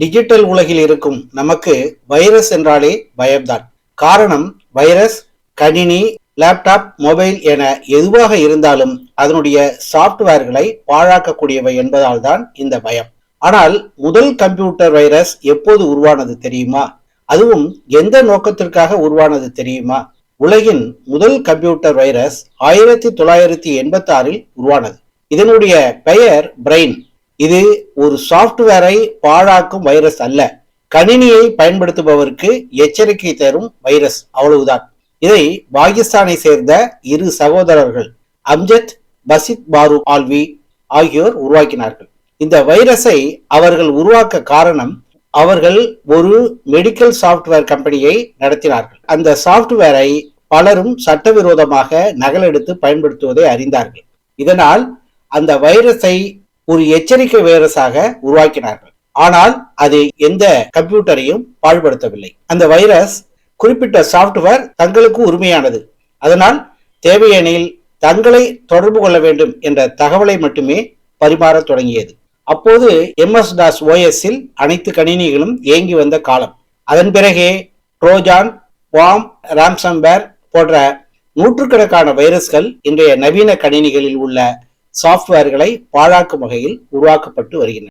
Digital உலகில் இருக்கும் நமக்கு வைரஸ் என்றாலே பயம்தான். காரணம் வைரஸ் கணினி லேப்டாப் மொபைல் என எதுவாக இருந்தாலும் அதனுடைய சாப்ட்வேர்களை பாழாக்கக்கூடியவை என்பதால் தான் இந்த பயம். ஆனால் முதல் கம்ப்யூட்டர் வைரஸ் எப்போது உருவானது தெரியுமா? அதுவும் எந்த நோக்கத்திற்காக உருவானது தெரியுமா? உலகின் முதல் கம்ப்யூட்டர் வைரஸ் ஆயிரத்தி தொள்ளாயிரத்தி எண்பத்தி ஆறில் உருவானது. இதனுடைய பெயர் பிரெயின் இது ஒரு சாப்ட்வேரை பாழாக்கும் வைரஸ் அல்ல. கணினியை பயன்படுத்துபவருக்கு எச்சரிக்கை தரும் வைரஸ் அவ்வளவுதான். இதை பாகிஸ்தானை சேர்ந்த இரு சகோதரர்கள் அம்ஜத் பசித் பாரு ஆல்வி ஆகியோர் உருவாக்கினார்கள். இந்த வைரஸை அவர்கள் உருவாக்க காரணம் அவர்கள் ஒரு மெடிக்கல் சாப்ட்வேர் கம்பெனியை நடத்தினார்கள். அந்த சாப்ட்வேரை பலரும் சட்டவிரோதமாக நகலெடுத்து பயன்படுத்துவதை அறிந்தார்கள். இதனால் அந்த வைரஸை ஒரு எச்சரிக்கை வைரஸாக உருவாக்கினார்கள். ஆனால் அது எந்த கம்ப்யூட்டரையும் பாழ்படுத்தவில்லை. அந்த வைரஸ் குறிப்பிட்ட சாப்ட்வேர் தங்களுக்கு உரிமையானது. அதனால் தேவையெனில் தங்களை தொடர்பு கொள்ள வேண்டும் என்ற தகவலை மட்டுமே பரிமாறத் தொடங்கியது. அப்போது எம்எஸ் டாஸ் ஓஎஸ்ஸில் அனைத்து கணினிகளும் இயங்கி வந்த காலம். அதன் பிறகே ட்ரோஜான் வாம் ராம்சம்பேர் போன்ற நூற்றுக்கணக்கான வைரஸ்கள் இன்றைய நவீன கணினிகளில் உள்ள சாப்ட்வேர்களை பாழாக்கும் வகையில் உருவாக்கப்பட்டு வருகின்றன.